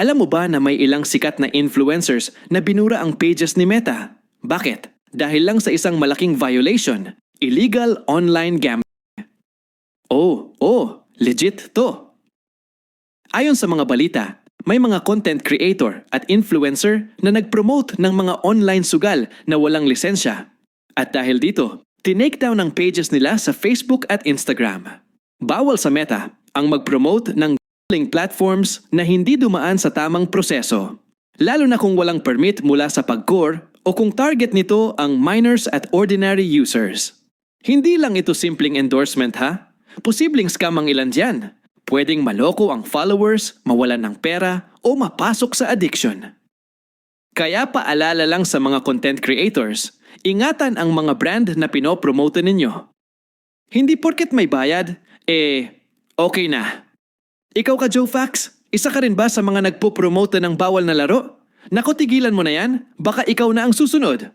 Alam mo ba na may ilang sikat na influencers na binura ang pages ni Meta? Bakit? Dahil lang sa isang malaking violation, illegal online gambling. Oh, oh, legit to. Ayon sa mga balita, may mga content creator at influencer na nag-promote ng mga online sugal na walang lisensya. At dahil dito, tinake down ang pages nila sa Facebook at Instagram. Bawal sa Meta ang mag-promote ng gambling platforms na hindi dumaan sa tamang proseso. Lalo na kung walang permit mula sa pag-core o kung target nito ang minors at ordinary users. Hindi lang ito simpleng endorsement ha. Posibleng scam ang ilan dyan. Pwedeng maloko ang followers, mawalan ng pera, o mapasok sa addiction. Kaya paalala lang sa mga content creators, ingatan ang mga brand na pinopromote ninyo. Hindi porket may bayad, eh, okay na. Ikaw ka Joe Fax, isa ka rin ba sa mga nagpo-promote ng bawal na laro? Naku tigilan mo na yan, baka ikaw na ang susunod.